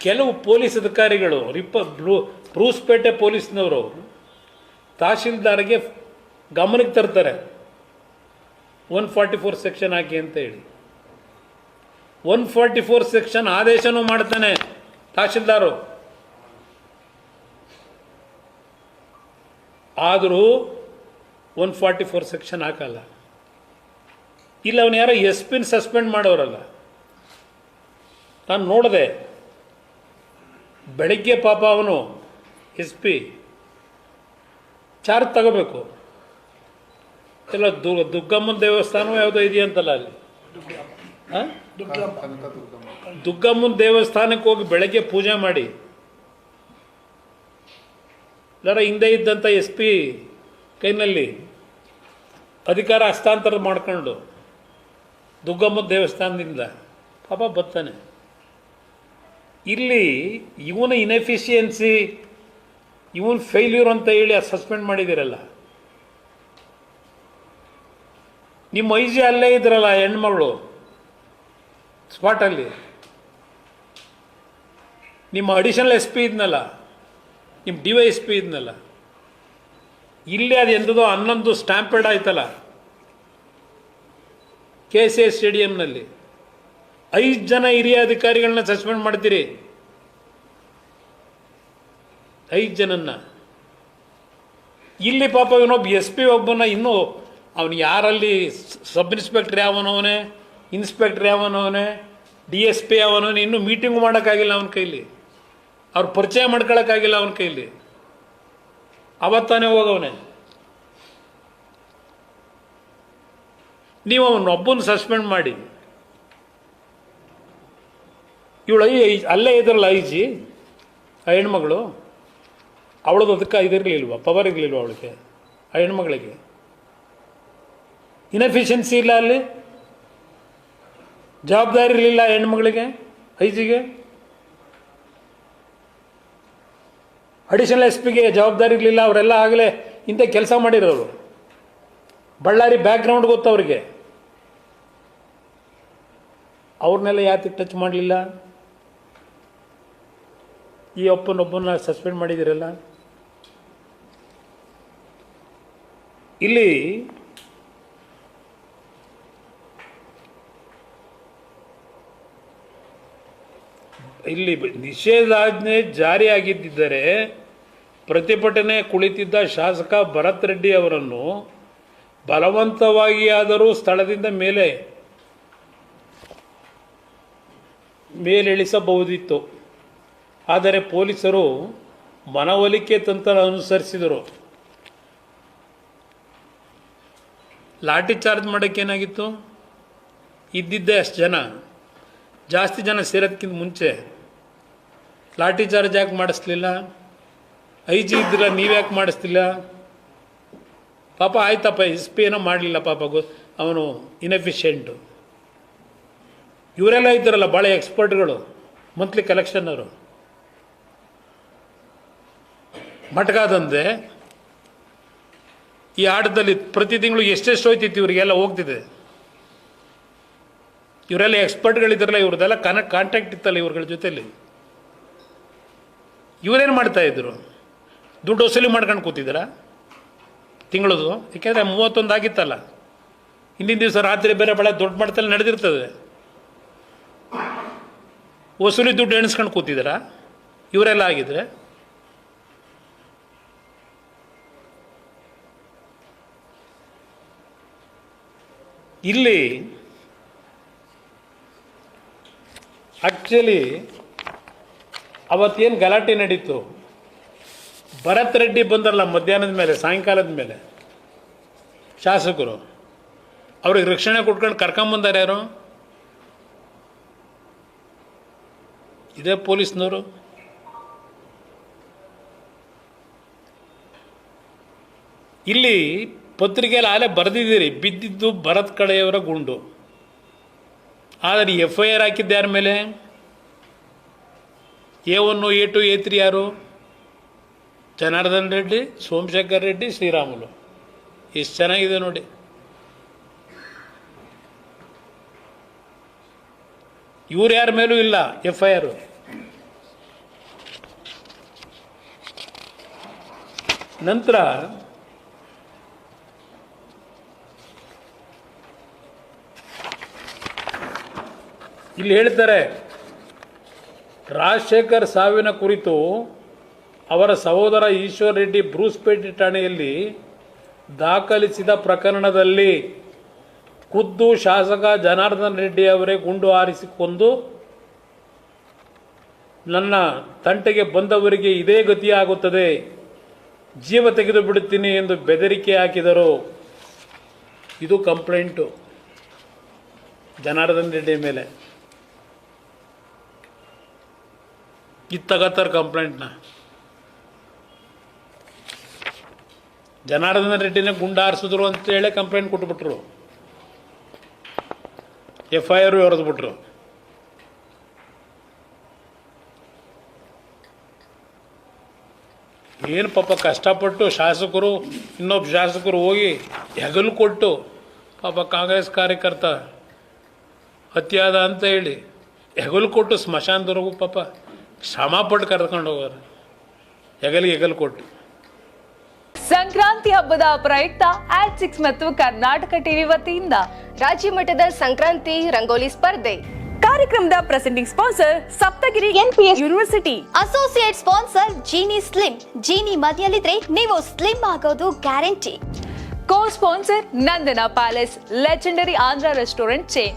ಕೆಲವು ಪೊಲೀಸ್ ಅಧಿಕಾರಿಗಳು, ರಿಪ, ಬ್ರೂ- ಬ್ರೂಸ್ಪೇಟೆ ಪೊಲೀಸ್ನವರು, ತಹಶೀಲ್ದಾರ್ಗೆ ಗಮನಕ್ಕೆ ತರ್ತಾರೆ. ಒನ್ ಫಾರ್ಟಿ ಫೋರ್ ಸೆಕ್ಷನ್ ಹಾಕಿ ಅಂತ ಹೇಳಿ. ಒನ್ ಫಾರ್ಟಿ ಫೋರ್ ಸೆಕ್ಷನ್ ಆದೇಶನೂ ಮಾಡ್ತಾನೆ ತಹಶೀಲ್ದಾರು. ಆದರೂ ಒನ್ ಫಾರ್ಟಿ ಫೋರ್ ಸೆಕ್ಷನ್ ಹಾಕಲ್ಲ. ಇಲ್ಲ, ಅವನು ಯಾರೋ ಎಸ್ ಪಿನ್ ಸಸ್ಪೆಂಡ್ ಮಾಡೋರಲ್ಲ. ನಾನು ನೋಡಿದೆ. ಬೆಳಗ್ಗೆ ಪಾಪ ಅವನು ಎಸ್ ಪಿ ಚಾರ್ಜ್ ತಗೋಬೇಕು. ಎಲ್ಲ ದು, ದುಗ್ಗಮ್ಮನ ದೇವಸ್ಥಾನವೂ ಯಾವುದೋ ಇದೆಯಂತಲ್ಲ ಅಲ್ಲಿ? ದುಗ್ಗಮ್ಮನ ದೇವಸ್ಥಾನಕ್ಕೆ ಹೋಗಿ ಬೆಳಗ್ಗೆ ಪೂಜೆ ಮಾಡಿ. ಎಲ್ಲರ ಹಿಂದೆ ಇದ್ದಂಥ ಎಸ್ ಪಿ ಕೈನಲ್ಲಿ ಅಧಿಕಾರ ಹಸ್ತಾಂತರ ಮಾಡ್ಕೊಂಡು ದುಗ್ಗಮ್ಮ ದೇವಸ್ಥಾನದಿಂದ ಪಾಪ ಬರ್ತಾನೆ. ಇಲ್ಲಿ ಇವನ ಇನೆಫಿಷಿಯನ್ಸಿ ಇವನ್ ಫೇಲ್ಯೂರ್ ಅಂತ ಹೇಳಿ ಸಸ್ಪೆಂಡ್ ಮಾಡಿದಿರಲ್ಲ ನಿಮ್ಮ ಐಜಿ ಅಲ್ಲೇ ಇದ್ರಲ್ಲ ಹೆಣ್ಮಗಳು ಸ್ಪಾಟಲ್ಲಿ ನಿಮ್ಮ ಅಡಿಷನಲ್ ಎಸ್ ಪಿ ಇದ್ನಲ್ಲ, ನಿಮ್ಮ ಡಿ ವೈ ಎಸ್ ಪಿ ಇದ್ನಲ್ಲ. ಇಲ್ಲಿ ಅದು ಎಂದದೋ ಹನ್ನೊಂದು ಸ್ಟ್ಯಾಂಪೆಡ್ ಆಯ್ತಲ್ಲ ಕೆ ಸಿ ಎಸ್ ಸ್ಟೇಡಿಯಂನಲ್ಲಿ ಐದು ಜನ ಹಿರಿಯ ಅಧಿಕಾರಿಗಳನ್ನ ಸಸ್ಪೆಂಡ್ ಮಾಡ್ತೀರಿ? ಐದು ಜನನ್ನ. ಇಲ್ಲಿ ಪಾಪ ಇವನೊಬ್ಬ ಎಸ್ ಪಿ ಒಬ್ಬನ ಇನ್ನೂ ಅವನು ಯಾರಲ್ಲಿ ಸಬ್ ಇನ್ಸ್ಪೆಕ್ಟರ್ ಯಾವನವನೇ ಇನ್ಸ್ಪೆಕ್ಟರ್ ಯಾವನವನೇ ಡಿ ಎಸ್ ಪಿ ಯಾವನವನೇ ಇನ್ನೂ ಮೀಟಿಂಗ್ ಮಾಡೋಕ್ಕಾಗಿಲ್ಲ ಅವನ ಕೈಲಿ. ಅವ್ರು ಪರಿಚಯ ಮಾಡ್ಕೊಳಕ್ಕಾಗಿಲ್ಲ ಅವನ ಕೈಲಿ. ಅವತ್ತಾನೆ ಹೋಗವನೇ. ನೀವು ಅವನೊಬ್ಬನ ಸಸ್ಪೆಂಡ್ ಮಾಡಿ. ಇವಳು ಐ ಅಲ್ಲೇ ಇದ್ರಲ್ಲ ಐಜಿ, ಆ ಹೆಣ್ಮಗಳು. ಅವಳದು ಅದಕ್ಕೆ ಇದಿರಲಿಲ್ವ ಪವರ್ ಇರಲಿಲ್ವ ಅವಳಿಗೆ, ಆ ಹೆಣ್ಮಗಳಿಗೆ? ಇನ್ಎಫಿಷಿಯನ್ಸಿ ಇಲ್ಲ ಅಲ್ಲಿ? ಜವಾಬ್ದಾರಿ ಇರಲಿಲ್ಲ ಹೆಣ್ಮಗಳಿಗೆ, ಐಜಿಗೆ? ಅಡಿಷನಲ್ ಎಸ್ ಪಿಗೆ ಜವಾಬ್ದಾರಿ ಇರಲಿಲ್ಲ, ಅವರೆಲ್ಲ ಆಗಲೇ ಇಂಥ ಕೆಲಸ ಮಾಡಿರೋರು. ಬಳ್ಳಾರಿ ಬ್ಯಾಕ್ಗ್ರೌಂಡ್ ಗೊತ್ತು ಅವರಿಗೆ. ಅವ್ರನ್ನೆಲ್ಲ ಯಾತಕ್ಕೆ ಟಚ್ ಮಾಡಲಿಲ್ಲ? ಈ ಅಪ್ಪನೊಬ್ಬನ ಸಸ್ಪೆಂಡ್ ಮಾಡಿದಿರಲ್ಲ ಇಲ್ಲಿ ಇಲ್ಲಿ ನಿಷೇಧಾಜ್ಞೆ ಜಾರಿಯಾಗಿದ್ದರೆ ಪ್ರತಿಭಟನೆ ಕುಳಿತಿದ್ದ ಶಾಸಕ ಭರತ್ ರೆಡ್ಡಿ ಅವರನ್ನು ಬಲವಂತವಾಗಿ ಆದರೂ ಸ್ಥಳದಿಂದ ಮೇಲೆ ಮೇಲಿಳಿಸಬಹುದಿತ್ತು. ಆದರೆ ಪೊಲೀಸರು ಮನವೊಲಿಕೆ ತಂತ್ರ ಅನುಸರಿಸಿದರು. ಲಾಠಿ ಚಾರ್ಜ್ ಮಾಡೋಕ್ಕೇನಾಗಿತ್ತು ಇದ್ದಿದ್ದೇ ಅಷ್ಟು ಜನ. ಜಾಸ್ತಿ ಜನ ಸೇರೋದಕ್ಕಿಂತ ಮುಂಚೆ. ಲಾಠಿ ಚಾರ್ಜ್ ಯಾಕೆ ಮಾಡಿಸ್ಲಿಲ್ಲ? ಐ ಜಿ ಇದ್ದಿಲ್ಲ ನೀವ್ಯಾಕೆ ಮಾಡಿಸ್ತಿಲ್ಲ ಪಾಪ ಆಯ್ತಪ್ಪ, ಎಸ್ ಪಿ ಏನೋ ಮಾಡಲಿಲ್ಲ ಪಾಪ ಗೊ ಅವನು ಇನ್ಎಫಿಷಿಯೆಂಟು ಇವರೆಲ್ಲ ಇದ್ದಾರಲ್ಲ, ಭಾಳ ಎಕ್ಸ್ಪರ್ಟ್ಗಳು ಮಂತ್ಲಿ ಕಲೆಕ್ಷನ್ನವರು ಮಟ್ಕಾದಂದೆ ಈ ಆಟದಲ್ಲಿ ಪ್ರತಿ ತಿಂಗಳು ಎಷ್ಟೆಷ್ಟು ಹೋಯ್ತಿತ್ತು ಇವರಿಗೆಲ್ಲ ಹೋಗ್ತಿದೆ. ಇವರೆಲ್ಲ ಎಕ್ಸ್ಪರ್ಟ್ಗಳಿದ್ದಾರಲ್ಲ ಇವ್ರದ್ದೆಲ್ಲ ಕನೆಕ್ಟ್ ಕಾಂಟ್ಯಾಕ್ಟ್ ಇತ್ತಲ್ಲ ಇವ್ರಗಳ ಜೊತೆಯಲ್ಲಿ. ಇವರೇನು ಮಾಡ್ತಾ ಇದ್ರು? ದುಡ್ಡು ವಸೂಲಿ ಮಾಡ್ಕೊಂಡು ಕೂತಿದ್ದೀರಾ ತಿಂಗಳದು? ಯಾಕೆಂದರೆ ಮೂವತ್ತೊಂದು ಆಗಿತ್ತಲ್ಲ. ಹಿಂದಿನ ದಿವಸ ರಾತ್ರಿ ಬೇರೆ ಬೆಳೆ ದೊಡ್ಡ ಮಟ್ಟದಲ್ಲಿ ನಡೆದಿರ್ತದೆ. ವಸೂಲಿ ದುಡ್ಡು ಎಣಿಸ್ಕೊಂಡು ಕೂತಿದ್ದೀರಾ ಇವರೆಲ್ಲ ಆಗಿದ್ರೆ? ಇಲ್ಲಿ ಆಕ್ಚುಲಿ ಅವತ್ತೇನು ಗಲಾಟೆ ನಡೀತು? ಭರತ್ ರೆಡ್ಡಿ ಬಂದ್ರಲ್ಲ ಮಧ್ಯಾಹ್ನದ ಮೇಲೆ, ಸಾಯಂಕಾಲದ ಮೇಲೆ? ಶಾಸಕರು, ಅವ್ರಿಗೆ ರಕ್ಷಣೆ ಕೊಟ್ಕೊಂಡು ಕರ್ಕೊಂಬಂದಾರ ಯಾರು? ಇದೇ ಪೊಲೀಸ್ನವರು? ಇಲ್ಲಿ ಪತ್ರಿಕೆಯಲ್ಲಿ ಆಗಲೇ ಬರೆದಿದ್ದೀರಿ, ಬಿದ್ದಿದ್ದು ಭರತ್ ಕಡೆಯವರ ಗುಂಡು. ಆದರೆ ಎಫ್ ಐ ಆರ್ ಹಾಕಿದ್ದೆ ಯಾರ ಮೇಲೆ? A one A two, A three ಯಾರು? ಜನಾರ್ದನ್ ರೆಡ್ಡಿ, ಸೋಮಶೇಖರ್ ರೆಡ್ಡಿ, ಶ್ರೀರಾಮುಲು. ಎಷ್ಟು ಚೆನ್ನಾಗಿದೆ ನೋಡಿ. ಇವ್ರು ಯಾರ ಮೇಲೂ ಇಲ್ಲ ಎಫ್ ಐ ಆರು ನಂತರ ಇಲ್ಲಿ ಹೇಳ್ತಾರೆ, ರಾಜಶೇಖರ್ ಸಾವಿನ ಕುರಿತು ಅವರ ಸಹೋದರ ಈಶ್ವರ್ ರೆಡ್ಡಿ ಬ್ರೂಸ್ಪೇಟೆ ಠಾಣೆಯಲ್ಲಿ ದಾಖಲಿಸಿದ ಪ್ರಕರಣದಲ್ಲಿ ಖುದ್ದು ಶಾಸಕ ಜನಾರ್ದನ್ ರೆಡ್ಡಿ ಅವರೇ ಗುಂಡು ಹಾರಿಸಿಕೊಂಡು ನನ್ನ ತಂಟೆಗೆ ಬಂದವರಿಗೆ ಇದೇ ಗತಿಯಾಗುತ್ತದೆ, ಜೀವ ತೆಗೆದು ಬಿಡುತ್ತೀನಿ ಎಂದು ಬೆದರಿಕೆ ಹಾಕಿದರು. ಇದು ಕಂಪ್ಲೇಂಟು ಜನಾರ್ದನ್ ರೆಡ್ಡಿ ಮೇಲೆ. ಇದು ತಗೋತಾರೆ ಕಂಪ್ಲೇಂಟ್ನ. ಜನಾರ್ದನ ರೆಡ್ಡಿನೇ ಗುಂಡಾರಿಸಿದ್ರು ಅಂತ ಅಂತೇಳಿ ಕಂಪ್ಲೇಂಟ್ ಕೊಟ್ಬಿಟ್ರು. ಎಫ್ ಐ ಆರ್ ಹೊರದ್ಬಿಟ್ರು ಏನು ಪಾಪ ಕಷ್ಟಪಟ್ಟು ಶಾಸಕರು, ಇನ್ನೊಬ್ಬ ಶಾಸಕರು ಹೋಗಿ ಹೆಗಲು ಕೊಟ್ಟು ಪಾಪ ಕಾಂಗ್ರೆಸ್ ಕಾರ್ಯಕರ್ತ ಹತ್ಯಾದ ಅಂತ ಹೇಳಿ ಹೆಗಲು ಕೊಟ್ಟು ಸ್ಮಶಾನದವರೆಗೂ ಪಾಪ ಶ್ರಮ ಪಟ್ಟು ಕರ್ಕೊಂಡು ಹೋಗೋರು. ಹೆಗಲಿಗೆ ಹೆಗಲು ಕೊಟ್ಟು. ಸಂಕ್ರಾಂತಿ ಹಬ್ಬದ ಪ್ರಯುಕ್ತ ಆಟ್ ಸಿಕ್ಸ್ ಮತ್ತು ಕರ್ನಾಟಕ ಟಿವಿ ವತಿಯಿಂದ ರಾಜ್ಯ ಮಟ್ಟದ ಸಂಕ್ರಾಂತಿ ರಂಗೋಲಿ ಸ್ಪರ್ಧೆ. ಕಾರ್ಯಕ್ರಮದ presenting sponsor Saptagiri NPS university associate sponsor Jeeni slim Jeeni ಮನೆಯಲ್ಲಿದ್ರೆ ನೀವು ಸ್ಲಿಮ್ ಆಗೋದು guarantee co sponsor Nandana palace legendary Andhra restaurant chain